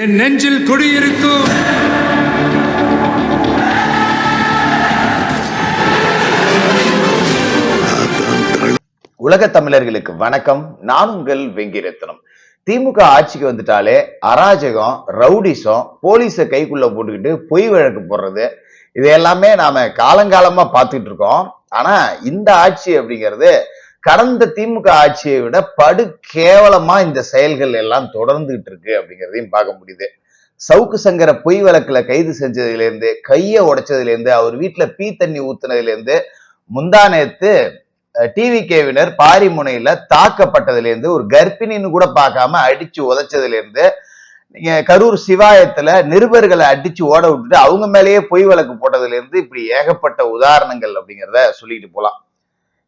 என் நெஞ்சில் குடியிருக்கும் உலக தமிழர்களுக்கு வணக்கம். நான் உங்கள் வெங்கிரத்னம். திமுக ஆட்சிக்கு வந்துட்டாலே அராஜகம் ரவுடிசம் போலீஸை கைக்குள்ள போட்டுக்கிட்டு பொய் வழக்கு போடுறது இது எல்லாமே நாம காலங்காலமா பார்த்துட்டு இருக்கோம். ஆனா இந்த ஆட்சி அப்படிங்கிறது கடந்த திமுக ஆட்சியை விட படு கேவலமா இந்த செயல்கள் எல்லாம் தொடர்ந்துகிட்டு இருக்கு அப்படிங்கிறதையும் பார்க்க முடியுது. சவுக்கு சங்கர பொய் வழக்குல கைது செஞ்சதுலேருந்து கையை உடைச்சதுலேருந்து அவர் வீட்டில் பீ தண்ணி ஊத்துனதுலேருந்து முந்தானேத்து டிவி கேவினர் பாரிமுனையில தாக்கப்பட்டதுலேருந்து ஒரு கர்ப்பிணின்னு கூட பார்க்காம அடிச்சு உதைச்சதுலேருந்து நீங்க கரூர் சிவாயத்துல நிருபர்களை அடிச்சு ஓட விட்டுட்டு அவங்க மேலேயே பொய் வழக்கு போட்டதுல இருந்து இப்படி ஏகப்பட்ட உதாரணங்கள் அப்படிங்கிறத சொல்லிட்டு போலாம்.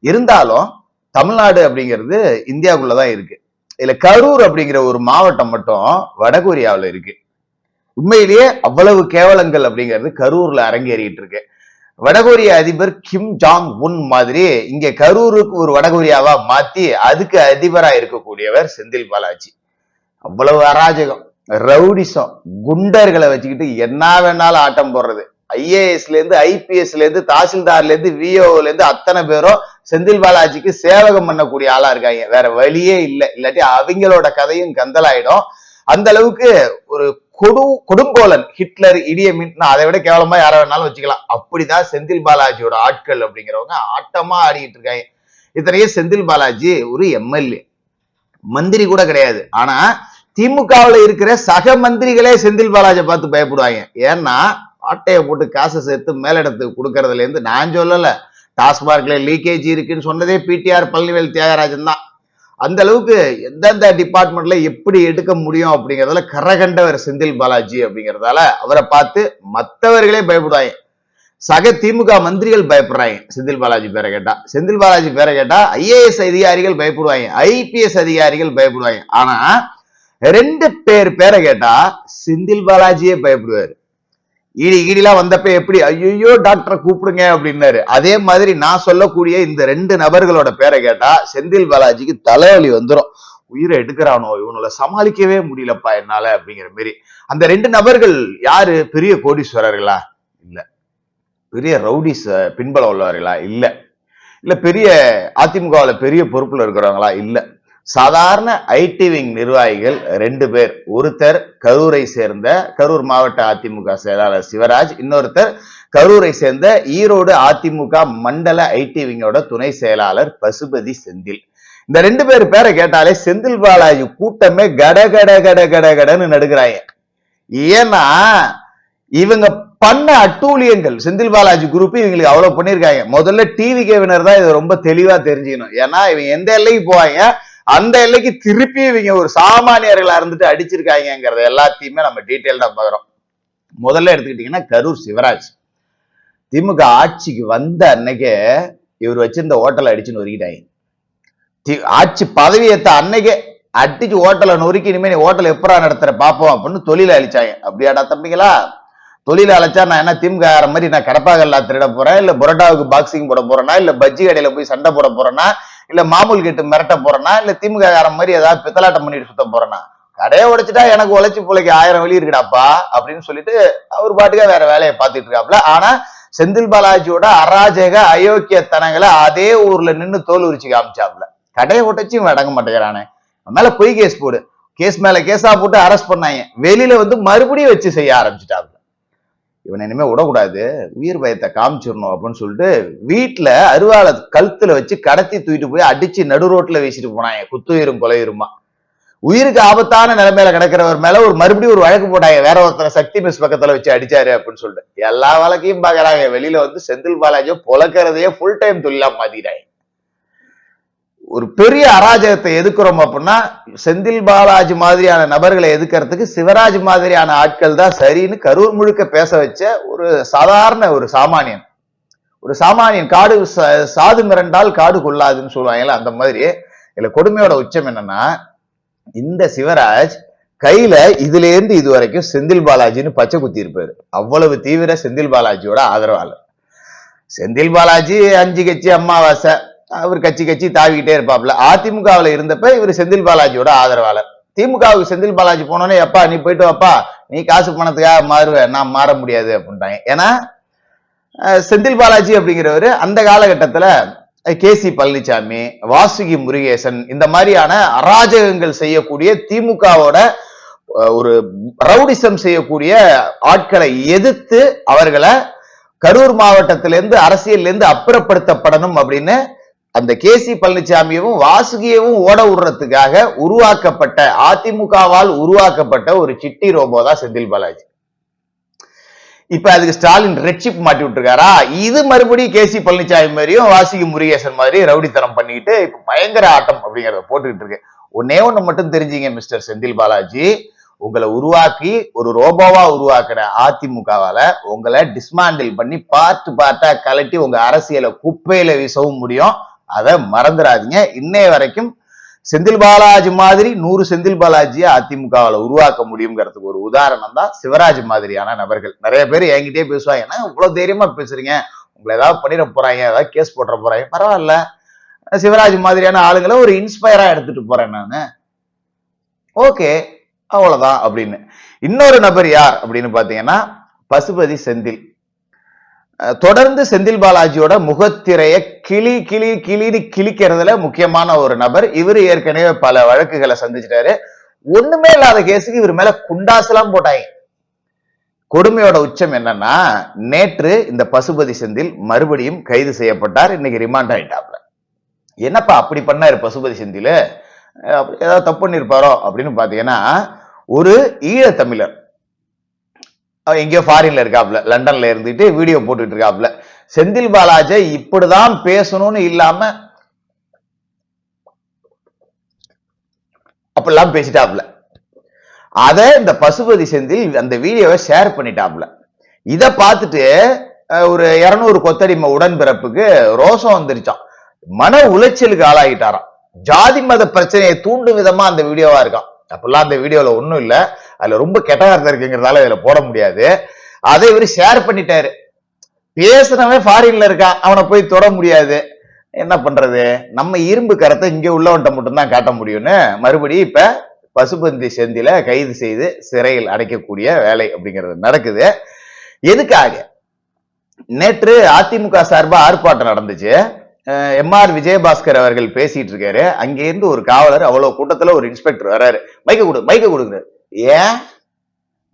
இருந்தாலும் தமிழ்நாடு அப்படிங்கிறது இந்தியாவுக்குள்ளதான் இருக்கு. இதுல கரூர் அப்படிங்கிற ஒரு மாவட்டம் மட்டும் வடகொரியாவில் இருக்கு. உண்மையிலேயே அவ்வளவு கேவலங்கள் அப்படிங்கிறது கரூர்ல அரங்கேறிட்டு இருக்கு. வடகொரிய அதிபர் கிம் ஜாங் உன் மாதிரி இங்க கரூருக்கு ஒரு வடகொரியாவா மாத்தி அதுக்கு அதிபரா இருக்கக்கூடியவர் செந்தில் பாலாஜி. அவ்வளவு அராஜகம் ரவுடிசம் குண்டர்களை வச்சுக்கிட்டு என்ன வேணாலும் ஆட்டம் போடுறது. ஐஏஎஸ்ல இருந்து ஐபிஎஸ்ல இருந்து தாசில்தார்ல இருந்து விஓல இருந்து அத்தனை பேரும் செந்தில் பாலாஜிக்கு சேவகம் பண்ணக்கூடிய ஆளா இருக்காங்க. வேற வழியே இல்லை. இல்லாட்டி அவங்களோட கதையும் கந்தலாயிடும். அந்த அளவுக்கு ஒரு கொடு கொடுங்கோலன் ஹிட்லர் இடியமின் அதை விட கேவலமா யாரை வேணாலும் வச்சுக்கலாம். அப்படிதான் செந்தில் பாலாஜியோட ஆட்கள் அப்படிங்கிறவங்க ஆட்டமா ஆடிட்டு இருக்காங்க. இத்தனையே செந்தில் பாலாஜி ஒரு எம்எல்ஏ. மந்திரி கூட கிடையாது. ஆனா திமுகவில் இருக்கிற சக மந்திரிகளே செந்தில் பாலாஜை பார்த்து பயப்படுவாங்க. ஏன்னா ஆட்டையை போட்டு காசை சேர்த்து மேலிடத்துக்கு கொடுக்கறதுல இருந்து நான் சொல்லலை. டாஸ்மார்க்ல லீக்கேஜ் இருக்குன்னு சொன்னதே பிடிஆர் பழனிவேல் தியாகராஜன் தான். அந்த அளவுக்கு எந்தெந்த டிபார்ட்மெண்ட்ல எப்படி எடுக்க முடியும் அப்படிங்கறதுல கரகண்டவர் செந்தில் பாலாஜி அப்படிங்கறதால அவரை பார்த்து மற்றவர்களே பயப்படுவாங்க சக திமுக மந்திரிகள் பயப்படுறாங்க. செந்தில் பாலாஜி பேரை கேட்டா. செந்தில் பாலாஜி பேரை கேட்டா ஐஏஎஸ் அதிகாரிகள் பயப்படுவாங்க. ஐபிஎஸ் அதிகாரிகள் பயப்படுவாங்க. ஆனா ரெண்டு பேர் பேரை கேட்டா செந்தில் பாலாஜியே பயப்படுவாரு. ஈடி ஈடிலாம் வந்தப்ப எப்படி ஐயோ டாக்டரை கூப்பிடுங்க அப்படின்னாரு. அதே மாதிரி நான் சொல்லக்கூடிய இந்த ரெண்டு நபர்களோட பேரை கேட்டா செந்தில் பாலாஜிக்கு தலைவலி வந்துடும் உயிரை எடுக்கிறானோ இவனுல சமாளிக்கவே முடியலப்பா என்னால அப்படிங்கிற மாதிரி அந்த ரெண்டு நபர்கள் யாரு? பெரிய கோடீஸ்வரர்களா? இல்ல. பெரிய ரவுடிஸ் பின்பலம் உள்ளவர்களா? இல்ல. இல்ல பெரிய அதிமுகவில் பெரிய பொறுப்புல இருக்கிறவங்களா? இல்லை. சாதாரண ஐடி விங் நிர்வாகிகள் ரெண்டு பேர். ஒருத்தர் கரூரை சேர்ந்த கரூர் மாவட்ட அதிமுக செயலாளர் சிவராஜ் இன்னொருத்தர் கரூரை சேர்ந்த ஈரோடு அதிமுக மண்டல ஐடி விங்கோட துணை செயலாளர் பசுபதி செந்தில். இந்த ரெண்டு பேர் பேரை கேட்டாலே செந்தில் பாலாஜி கூட்டமே கட கட கட கட கடன்னு நடுக்கிறாங்க ஏன்னா இவங்க பண்ண அட்டூழியங்கள் செந்தில் பாலாஜி குரூப் இவங்களுக்கு அவ்வளவு பண்ணியிருக்காங்க. முதல்ல டிவி கேவினர் தான் இதை ரொம்ப தெளிவா தெரிஞ்சுக்கணும். ஏன்னா இவங்க எந்த எல்லைக்கு போவாங்க? அந்த எல்லைக்கு திருப்பி இவங்க ஒரு சாமானியர்களா இருந்துட்டு அடிச்சிருக்காங்கிறத எல்லாத்தையுமே நம்ம டீட்டெயில்டா பார்க்குறோம். முதல்ல எடுத்துக்கிட்டீங்கன்னா கரூர் சிவராஜ். திமுக ஆட்சிக்கு வந்த அன்னைக்கே இவர் வச்சிருந்த ஓட்டலை அடிச்சு நொறுக்கிட்டாங்க ஆட்சி பதவியேத்த அன்னைக்கே அடிச்சு ஓட்டலை நொறுக்கி இனிமே நீ ஓட்டல் எப்பரா நடத்துற பாப்போம் அப்படின்னு தொழில அழிச்சாங்க. அப்படியாடா தம்பிங்களா? தொழில அழைச்சா நான் என்ன திமுக ஆற மாதிரி நான் கடப்பாகல்லா திருட போறேன்? இல்ல புரோட்டாவுக்கு பாக்ஸிங் போட போறேனா? இல்ல பஜ்ஜி கடையில போய் சண்டை போட போறேன்னா இல்ல மாமூல் கேட்டு மிரட்ட போறேனா இல்ல திமுக காரன் மாதிரி ஏதாவது பித்தலாட்டம் பண்ணிட்டு சுத்த போறேனா கடையை உடைச்சிட்டா எனக்கு உழைச்சி பிள்ளைக்கு ஆயிரம் வழி இருக்குடாப்பா? அப்படின்னு சொல்லிட்டு அவர் பாட்டுக்கா வேற வேலையை பார்த்துட்டு இருக்காப்ல ஆனா செந்தில் பாலாஜியோட அராஜக அயோக்கியத்தனங்களை அதே ஊர்ல நின்னு தோல் உரிச்சு காமிச்சாப்ல கடையை உடைச்சி அடங்க மாட்டேங்கிறானே. மேல பொய் கேஸ் போடு. கேஸ் மேல கேஸா போட்டு அரெஸ்ட் பண்ணாங்க. வெளியில வந்து மறுபடியும் வச்சு செய்ய ஆரம்பிச்சிட்டாப்ல இவனை இனிமே விடக்கூடாது. உயிர் பயத்தை காமிச்சிடணும் அப்படின்னு சொல்லிட்டு வீட்டுல அருவாளை கழுத்துல வச்சு கடத்தி தூக்கிட்டு போய் அடிச்சு நடு ரோட்ல வீசிட்டு போனாங்க. குத்துயிரும் கொலையுருமா. உயிருக்கு ஆபத்தான நிலைமையில கிடக்கிறவர் மேல ஒரு மறுபடியும் ஒரு வழக்கு போட்டாங்க. வேற ஒருத்தரை சக்தி மிஸ் பக்கத்துல வச்சு அடிச்சாரு அப்படின்னு சொல்லிட்டு. எல்லா வழக்கையும் பாக்குறாங்க வெளியில வந்து செந்தில் பாலாஜியை பொழக்கிறதையே ஃபுல் டைம் தொழிலா மாத்திட்டாங்க. ஒரு பெரிய அராஜகத்தை எதுக்குறோம் அப்படின்னா செந்தில் பாலாஜி மாதிரியான நபர்களை எதுக்கிறதுக்கு சிவராஜ் மாதிரியான ஆட்கள் தான் சரின்னு கரூர் முழுக்க பேச வச்ச ஒரு சாதாரண ஒரு சாமானியன். ஒரு சாமானியன் காடு சாது மிரண்டால் காடு கொள்ளாதுன்னு சொல்லுவாங்கல்ல அந்த மாதிரி இதுல கொடுமையோட உச்சம் என்னன்னா இந்த சிவராஜ் கையில இதுல இருந்து இது வரைக்கும் செந்தில் பாலாஜின்னு பச்சை குத்தி இருப்பாரு அவ்வளவு தீவிர செந்தில் பாலாஜியோட ஆதரவாளர். செந்தில் பாலாஜி அஞ்சு கட்சி அம்மாவாசை. அவர் கட்சி கட்சி தாவிக்கிட்டே இருப்பாப்ல அதிமுகவில் இருந்தப்ப இவர் செந்தில் பாலாஜியோட ஆதரவாளர். திமுகவுக்கு செந்தில் பாலாஜி போனோன்னே எப்பா நீ போயிட்டு வாப்பா. நீ காசு பணத்துக்காக மாறுவ. நான் மாற முடியாது அப்படின்ட்டாங்க. ஏன்னா செந்தில் பாலாஜி அப்படிங்கிறவர் அந்த காலகட்டத்துல கே சி பழனிசாமி வாசுகி முருகேசன் இந்த மாதிரியான அராஜகங்கள் செய்யக்கூடிய திமுகவோட ஒரு ரவுடிசம் செய்யக்கூடிய ஆட்களை எதிர்த்து அவர்களை கரூர் மாவட்டத்திலேருந்து அரசியல்ல இருந்து அப்புறப்படுத்தப்படணும் அப்படின்னு அந்த கே சி பழனிசாமியவும் வாசுகியவும் ஓட விடுறதுக்காக உருவாக்கப்பட்ட அதிமுகவால் உருவாக்கப்பட்ட ஒரு சிட்டி ரோபோ தான் செந்தில் பாலாஜி. இப்ப அதுக்கு ஸ்டாலின் ரெட்ஷிப் மாட்டி விட்டுருக்காரா? இது மறுபடியும் கே சி பழனிசாமி மாதிரியும் வாசுகி முருகேசன் மாதிரி ரவுடித்தனம் பண்ணிக்கிட்டு இப்ப பயங்கர ஆட்டம் அப்படிங்கறத போட்டுக்கிட்டு இருக்கு. ஒன்னே ஒண்ணு மட்டும் தெரிஞ்சீங்க மிஸ்டர் செந்தில் பாலாஜி. உங்களை உருவாக்கி ஒரு ரோபோவா உருவாக்குற அதிமுகவால உங்களை டிஸ்மாண்டில் பண்ணி பார்ட் பார்ட்டா கலட்டி உங்க அரசியலை குப்பையில வீசவும் முடியும். அதை மறந்துடாதீங்க. இன்னைய வரைக்கும் செந்தில் பாலாஜி மாதிரி நூறு செந்தில் பாலாஜியை அதிமுகவில் உருவாக்க முடியுங்கிறதுக்கு ஒரு உதாரணம் தான் சிவராஜ் மாதிரியான நபர்கள். நிறைய பேர் என்கிட்டயே பேசுவாங்க ஏன்னா இவ்வளவு தைரியமா பேசுறீங்க? உங்களை ஏதாவது பண்ணிட போறாங்க ஏதாவது கேஸ் போட்டுற போறாங்க. பரவாயில்ல. சிவராஜ் மாதிரியான ஆளுங்களை ஒரு இன்ஸ்பயரா எடுத்துட்டு போறேன் நான். ஓகே அவ்வளவுதான் அப்படின்னு. இன்னொரு நபர் யார் அப்படின்னு பாத்தீங்கன்னா பசுபதி செந்தில். தொடர்ந்து செந்தில் பாலாஜியோட முகத்திரைய கிளி கிளி கிளின்னு கிழிக்கிறதுல முக்கியமான ஒரு நபர். இவர் ஏற்கனவே பல வழக்குகளை சந்திச்சிட்டாரு. ஒண்ணுமே இல்லாத கேஸுக்கு இவர் மேல குண்டாசெல்லாம் போட்டாங்க. கொடுமையோட உச்சம் என்னன்னா நேற்று இந்த பசுபதி செந்தில் மறுபடியும் கைது செய்யப்பட்டார். இன்னைக்கு ரிமாண்ட் ஆயிட்டாப்ல என்னப்பா அப்படி பண்ணாரு பசுபதி செந்தில்? ஏதாவது தப்பு பண்ணிருப்பாரோ அப்படின்னு பாத்தீங்கன்னா ஒரு ஈழத்தமிழர் அவன் எங்கேயோ ஃபாரின்ல இருக்காப்ல லண்டன்ல இருந்துட்டு வீடியோ போட்டுட்டு இருக்காப்ல. செந்தில் பாலாஜை இப்படிதான் பேசணும்னு இல்லாம அப்படிலாம் பேசிட்டாப்ல. அத இந்த பசுபதி செந்தில் அந்த வீடியோவை ஷேர் பண்ணிட்டாப்ல. இத பார்த்துட்டு ஒரு இருநூறு கொத்தடிமை உடன்பிறப்புக்கு ரோசம் வந்துருச்சான் மன உளைச்சலுக்கு ஆளாகிட்டாராம் ஜாதி மத பிரச்சனையை தூண்டும் விதமா அந்த வீடியோவா இருக்கான் அப்பெல்லாம் அந்த வீடியோல ஒண்ணும் இல்ல. அதுல ரொம்ப கெட்ட வார்த்தை இருக்குங்கிறதால இதுல போட முடியாது. அதை இவர் ஷேர் பண்ணிட்டாரு. பேசுனவன் ஃபாரின்ல இருக்கான் அவனை போய் தொட முடியாது. என்ன பண்றது? நம்ம இரும்பு கரத்தை இங்க உள்ளவன்ட்ட மட்டும்தான் காட்ட முடியும்னு மறுபடியும் இப்ப பசுபந்தி செந்தில கைது செய்து சிறையில் அடைக்கக்கூடிய வேலை அப்படிங்கிறது நடக்குது. எதுக்காக? நேற்று அதிமுக சார்பா ஆர்ப்பாட்டம் நடந்துச்சு. எம்ஆர் விஜயபாஸ்கர் அவர்கள் பேசிட்டு இருக்காரு. அங்கேருந்து ஒரு காவலர் அவ்வளவு கூட்டத்துல ஒரு இன்ஸ்பெக்டர் வராரு. மைக்க கொடு மைக்க கொடுக்குறாரு. ஏன்?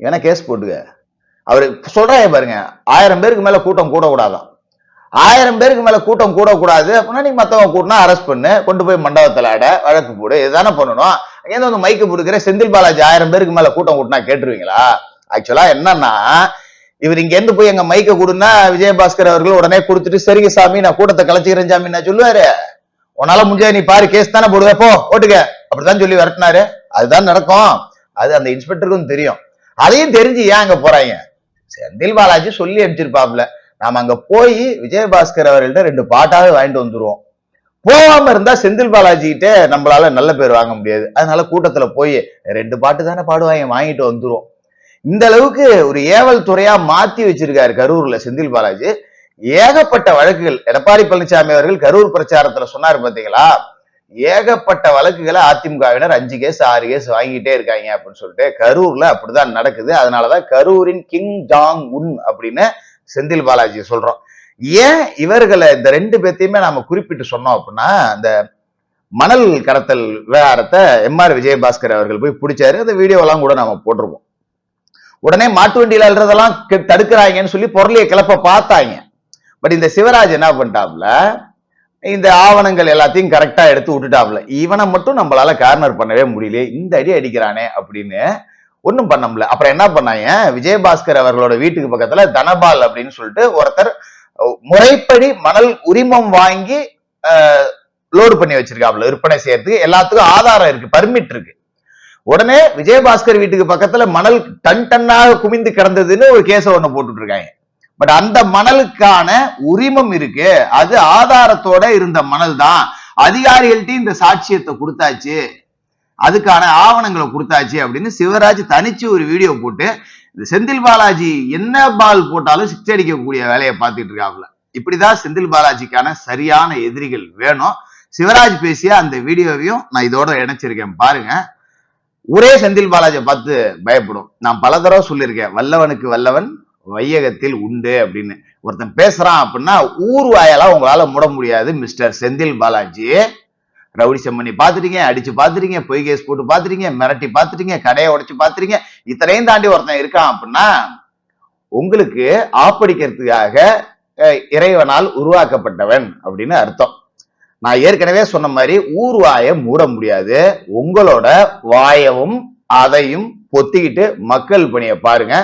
ஏன்னா கேஸ் போட்டுக்க. அவரு சொல்றாங்க பாருங்க ஆயிரம் பேருக்கு மேல கூட்டம் கூடக்கூடாதான். ஆயிரம் பேருக்கு மேல கூட்டம் கூடக்கூடாது அப்படின்னா நீ மத்தவங்க கூட்டினா அரெஸ்ட் பண்ணு கொண்டு போய் மண்டபத்தில் ஆட வழக்கு போடு இதுதானே பண்ணணும். அங்கேருந்து வந்து மைக்கு போட்டுக்கிற செந்தில் பாலாஜி ஆயிரம் பேருக்கு மேல கூட்டம் கூட்டினா கேட்டுருவீங்களா? ஆக்சுவலா என்னன்னா இவர் இங்க இருந்து போய் எங்க மைக்க கொடுன்னா விஜயபாஸ்கர் அவர்கள் உடனே கொடுத்துட்டு சரிங்க சாமி நான் கூட்டத்தை கலைச்சிக்கிறேன் சாமி நான் சொல்லுவாரு. உன்னால முடிஞ்சா நீ பாரு கேஸ் தானே போடுவே போ ஓட்டுக்க. அப்படிதான் சொல்லி விரட்டினாரு. அதுதான் நடக்கும். அது அந்த இன்ஸ்பெக்டருக்கும் தெரியும். அதையும் தெரிஞ்சு ஏன் அங்க போறாங்க? செந்தில் பாலாஜி சொல்லி அனுப்பிச்சிருப்பாப்ல நாம அங்க போய் விஜயபாஸ்கர் அவர்கள்ட்ட ரெண்டு பாட்டாவே வாங்கிட்டு வந்துருவோம். போகாம இருந்தா செந்தில் பாலாஜி கிட்ட நம்மளால நல்ல பேர் வாங்க முடியாது. அதனால கூட்டத்துல போய் ரெண்டு பாட்டு தானே பாடுவாங்க வாங்கிட்டு வந்துருவோம். இந்த அளவுக்கு ஒரு ஏவல் துறையா மாத்தி வச்சிருக்காரு கரூர்ல செந்தில் பாலாஜி. ஏகப்பட்ட வழக்குகள். எடப்பாடி பழனிசாமி அவர்கள் கரூர் பிரச்சாரத்துல சொன்னாரு பாத்தீங்களா? ஏகப்பட்ட வழக்குகளை அதிமுகவினர் அஞ்சு கேஸ் ஆறு கேஸ் வாங்கிட்டே இருக்காங்க அப்படின்னு சொல்லிட்டு கரூர்ல அப்படிதான் நடக்குது. அதனாலதான் கரூரின் கிங் ஜாங் உன் அப்படின்னு செந்தில் பாலாஜி சொல்றோம். ஏன் இவர்களை இந்த ரெண்டு பேர்த்தையுமே நாம குறிப்பிட்டு சொன்னோம் அப்படின்னா அந்த மணல் கடத்தல் விவகாரத்தை எம்ஆர் விஜயபாஸ்கர் அவர்கள் போய் பிடிச்சாரு. அந்த வீடியோலாம் கூட நாம போட்டிருவோம் உடனே மாட்டு வண்டியில அல்றதெல்லாம் தடுக்கிறாங்கன்னு சொல்லி பொருளையை கிளப்ப பார்த்தாங்க. பட் இந்த சிவராஜ் என்ன பண்ணிட்டாப்ல இந்த ஆவணங்கள் எல்லாத்தையும் கரெக்டா எடுத்து விட்டுட்டாப்ல இவனை மட்டும் நம்மளால கார்னர் பண்ணவே முடியல இந்த அடி அடிக்கிறானே அப்படின்னு ஒன்றும் பண்ண முடியல. அப்புறம் என்ன பண்ணாங்க? விஜயபாஸ்கர் அவர்களோட வீட்டுக்கு பக்கத்துல தனபால் அப்படின்னு சொல்லிட்டு ஒருத்தர் முறைப்படி மணல் உரிமம் வாங்கி லோடு பண்ணி வச்சிருக்காப்ல விற்பனை செய்யறதுக்கு எல்லாத்துக்கும் ஆதாரம் இருக்கு பர்மிட் இருக்கு. உடனே விஜயபாஸ்கர் வீட்டுக்கு பக்கத்துல மணல் டன் டன்னாக குமிந்து கிடந்ததுன்னு ஒரு கேஸ ஒன்று போட்டுட்டு இருக்காங்க. பட் அந்த மணலுக்கான உரிமம் இருக்கு. அது ஆதாரத்தோட இருந்த மணல் தான் அதிகாரிகள்ட்டையும் இந்த சாட்சியத்தை கொடுத்தாச்சு. அதுக்கான ஆவணங்களை கொடுத்தாச்சு அப்படின்னு சிவராஜ் தனிச்சு ஒரு வீடியோ போட்டு இந்த செந்தில் பாலாஜி என்ன பால் போட்டாலும் சிக்ஸ் அடிக்கக்கூடிய வேலையை பார்த்துட்டு இருக்காப்ல இப்படிதான் செந்தில் பாலாஜிக்கான சரியான எதிரிகள் வேணும். சிவராஜ் பேசிய அந்த வீடியோவையும் நான் இதோட இணைச்சிருக்கேன். பாருங்க. ஒரே செந்தில் பாலாஜியை பார்த்து பயப்படும். நான் பல தடவை சொல்லியிருக்கேன். வல்லவனுக்கு வல்லவன் வையகத்தில் உண்டு அப்படின்னு. ஒருத்தன் பேசுறான் அப்படின்னா ஊர் வாயெல்லாம் உங்களால மூட முடியாது மிஸ்டர் செந்தில் பாலாஜி. ரவுடி பண்ணி பாத்துட்டீங்க அடிச்சு பாத்துட்டீங்க பொய் கேஸ் போட்டு பாத்துட்டீங்க மிரட்டி பாத்துட்டீங்க கடையை உடைச்சு பாத்துட்டீங்க இத்தனையும் தாண்டி ஒருத்தன் இருக்கான் அப்படின்னா உங்களுக்கு ஆப்படிக்கிறதுக்காக இறைவனால் உருவாக்கப்பட்டவன் அப்படின்னு அர்த்தம். நான் ஏற்கனவே சொன்ன மாதிரி ஊர் வாயை மூட முடியாது உங்களோட வாயவும் அதையும் பொத்திக்கிட்டு மக்கள் பணியை பாருங்க.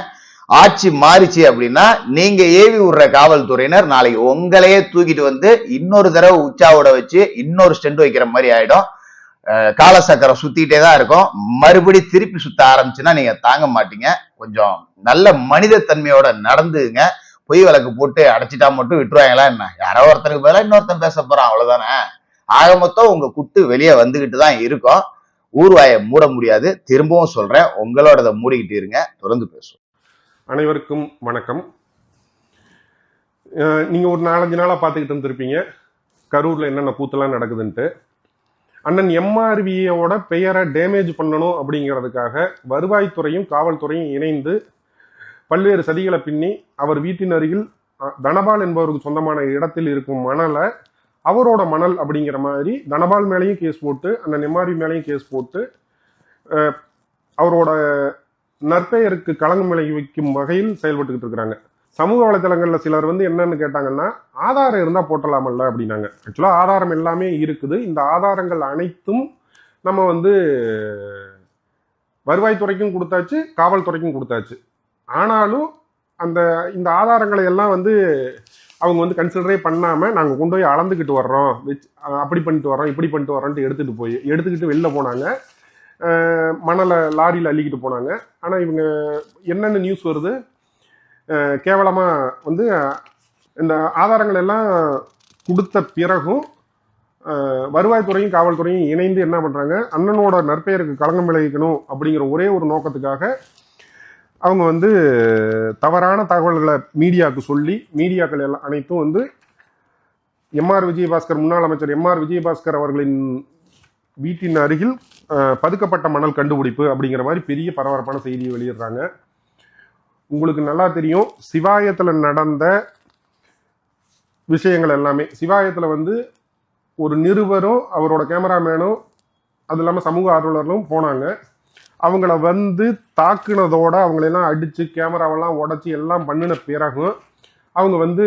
ஆட்சி மாறிச்சு அப்படின்னா நீங்க ஏவி விடுற காவல்துறையினர் நாளைக்கு உங்களையே தூக்கிட்டு வந்து இன்னொரு தடவை உச்சாவோட வச்சு இன்னொரு ஸ்டெண்ட் வைக்கிற மாதிரி ஆயிடும். காலசக்கரம் சுத்திட்டே தான் இருக்கும். மறுபடி திருப்பி சுத்த ஆரம்பிச்சுன்னா நீங்க தாங்க மாட்டீங்க. கொஞ்சம் நல்ல மனித தன்மையோட நடந்துங்க பொய் வழக்கு போட்டு அடைச்சிட்டா மட்டும் விட்டுருவாங்களா என்ன? யாரோ ஒருத்தருக்கு பதிலாக இன்னொருத்தன் பேச போறான் அவ்வளவுதானே? ஆக மொத்தம் உங்க குட்டு வெளியே வந்துகிட்டு தான் இருக்கும். ஊர்வாயை மூட முடியாது. திரும்பவும் சொல்றேன் உங்களோடத மூடிக்கிட்டு இருங்க. தொடர்ந்து பேசுவோம். அனைவருக்கும் வணக்கம். நீங்கள் ஒரு நாலஞ்சு நாளாக பார்த்துக்கிட்டு இருந்திருப்பீங்க. கரூரில் என்னென்ன கூத்தெல்லாம் நடக்குதுன்ட்டு. அண்ணன் எம்ஆர்வியோட பெயரை டேமேஜ் பண்ணணும் அப்படிங்கிறதுக்காக வருவாய்த்துறையும் காவல்துறையும் இணைந்து பல்வேறு சதிகளை பின்னி அவர் வீட்டின் அருகில் தனபால் என்பவருக்கு சொந்தமான இடத்தில் இருக்கும் மணலை அவரோட மணல் அப்படிங்கிற மாதிரி தனபால் மேலேயும் கேஸ் போட்டு அண்ணன் எம்ஆர்வி மேலேயும் கேஸ் போட்டு அவரோட நற்பெயருக்கு களங்கம் விளைவிக்கும் வகையில் செயல்பட்டுக்கிட்டு இருக்கிறாங்க. சமூக வலைதளங்களில் சிலர் வந்து என்னன்னு கேட்டாங்கன்னா ஆதாரம் இருந்தா போட்டலாமல்ல அப்படின்னாங்க. ஆக்சுவலா ஆதாரம் எல்லாமே இருக்குது. இந்த ஆதாரங்கள் அனைத்தும் நம்ம வந்து வருவாய்த்துறைக்கும் கொடுத்தாச்சு காவல்துறைக்கும் கொடுத்தாச்சு. ஆனாலும் அந்த இந்த ஆதாரங்களை எல்லாம் வந்து அவங்க வந்து கன்சிடரே பண்ணாம நாங்க கொண்டு போய் அளந்துக்கிட்டு வர்றோம். அப்படி பண்ணிட்டு வர்றோம் இப்படி பண்ணிட்டு வர்றோம்ட்டு எடுத்துட்டு போய் எடுத்துக்கிட்டு வெளில போனாங்க. மணலை லாரியில் அள்ளிக்கிட்டு போனாங்க. ஆனால் இவங்க என்னென்ன நியூஸ் வருது? கேவலமாக வந்து இந்த ஆதாரங்கள் எல்லாம் கொடுத்த பிறகும் வருவாய்த்துறையும் காவல்துறையும் இணைந்து என்ன பண்ணுறாங்க அண்ணனோட நற்பெயருக்கு களங்கம் விளைவிக்கணும் அப்படிங்கிற ஒரே ஒரு நோக்கத்துக்காக அவங்க வந்து தவறான தகவல்களை மீடியாவுக்கு சொல்லி மீடியாக்கள் எல்லாம் அனைத்தும் வந்து எம்ஆர் விஜயபாஸ்கர் முன்னாள் அமைச்சர் எம்ஆர் விஜயபாஸ்கர் அவர்களின் வீட்டின் அருகில் பதுக்கப்பட்ட மணல் கண்டுபிடிப்பு அப்படிங்கிற மாதிரி பெரிய பரபரப்பான செய்தியை வெளியிடுறாங்க. உங்களுக்கு நல்லா தெரியும் சிவாயத்தில் நடந்த விஷயங்கள் எல்லாமே. சிவாயத்தில் வந்து ஒரு நிருபரும் அவரோட கேமராமேனும் அது இல்லாமல் சமூக ஆர்வலர்களும் போனாங்க. அவங்கள வந்து தாக்குனதோட அவங்களெல்லாம் அடித்து கேமராவெல்லாம் உடச்சி எல்லாம் பண்ணின பிறகும் அவங்க வந்து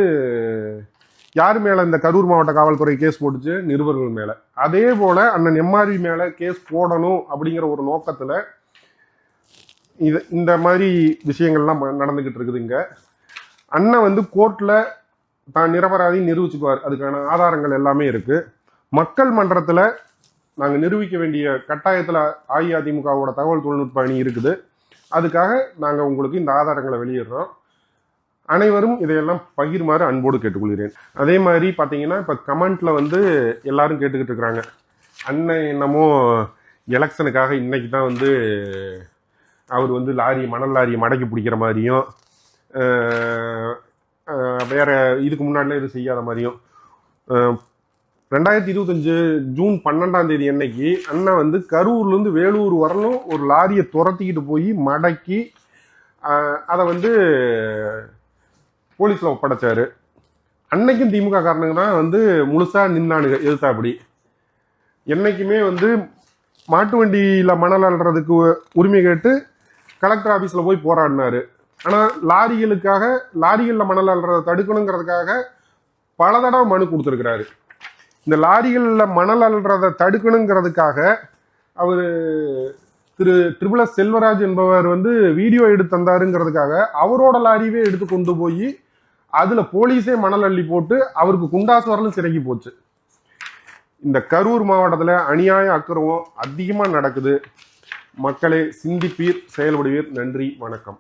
யார் மேல இந்த கரூர் மாவட்ட காவல்துறை கேஸ் போட்டுச்சு? நிருபர்கள் மேல. அதே போல அண்ணன் எம்ஆர்வி மேல கேஸ் போடணும் அப்படிங்கிற ஒரு நோக்கத்துல இது இந்த மாதிரி விஷயங்கள்லாம் ப- நடந்துகிட்டு இருக்குது இங்க. அண்ணன் வந்து கோர்ட்ல தான் நிரபராதி நிரூபிச்சுக்குவார். அதுக்கான ஆதாரங்கள் எல்லாமே இருக்கு. மக்கள் மன்றத்துல நாங்க நிரூபிக்க வேண்டிய கட்டாயத்துல அஇஅதிமுகவோட தகவல் தொழில்நுட்ப அணி இருக்குது. அதுக்காக நாங்க உங்களுக்கு இந்த ஆதாரங்களை வெளியிடுறோம். அனைவரும் இதையெல்லாம் பகிர்மாறு அன்போடு கேட்டுக்கொள்கிறேன். அதே மாதிரி பார்த்தீங்கன்னா இப்போ கமெண்ட்டில் வந்து எல்லாரும் கேட்டுக்கிட்டு இருக்கிறாங்க. அண்ணன் என்னமோ எலெக்ஷனுக்காக இன்னைக்கு தான் வந்து அவர் வந்து லாரி மணல் லாரியை மடக்கி பிடிக்கிற மாதிரியும் வேற இதுக்கு முன்னாடிலாம் எதுவும் செய்யாத மாதிரியும். ரெண்டாயிரத்தி இருபத்தஞ்சு ஜூன் பன்னெண்டாம் தேதி அன்னைக்கு அண்ணன் வந்து கரூர்லேருந்து வேலூர் வரலும் ஒரு லாரியை துரத்திக்கிட்டு போய் மடக்கி அதை வந்து போலீஸில் ஒப்படைச்சாரு. அன்னைக்கும் திமுக காரணங்க தான் வந்து முழுசாக நின்னானுங்க எதிர்த்தாப்படி என்றைக்குமே வந்து மாட்டு வண்டியில் மணல் அள்ளுறதுக்கு உரிமை கேட்டு கலெக்டர் ஆஃபீஸில் போய் போராடினார். ஆனால் லாரிகளுக்காக லாரிகளில் மணல் அல்றதை தடுக்கணுங்கிறதுக்காக பல தடவை மனு கொடுத்துருக்கிறாரு. இந்த லாரிகளில் மணல் அல்றதை தடுக்கணுங்கிறதுக்காக அவர் திரு ட்ரிபிள் செல்வராஜ் என்பவர் வந்து வீடியோ எடுத்து தந்தாருங்கிறதுக்காக அவரோட லாரியவே எடுத்து கொண்டு போய் அதுல போலீஸே மணல் அள்ளி போட்டு அவருக்கு குண்டாசு வரலும் சிறைக்கு போச்சு. இந்த கரூர் மாவட்டத்துல அநியாய அக்கிரமம் அதிகமா நடக்குது. மக்களே சிந்திப்பீர் செயல்படுவீர். நன்றி வணக்கம்.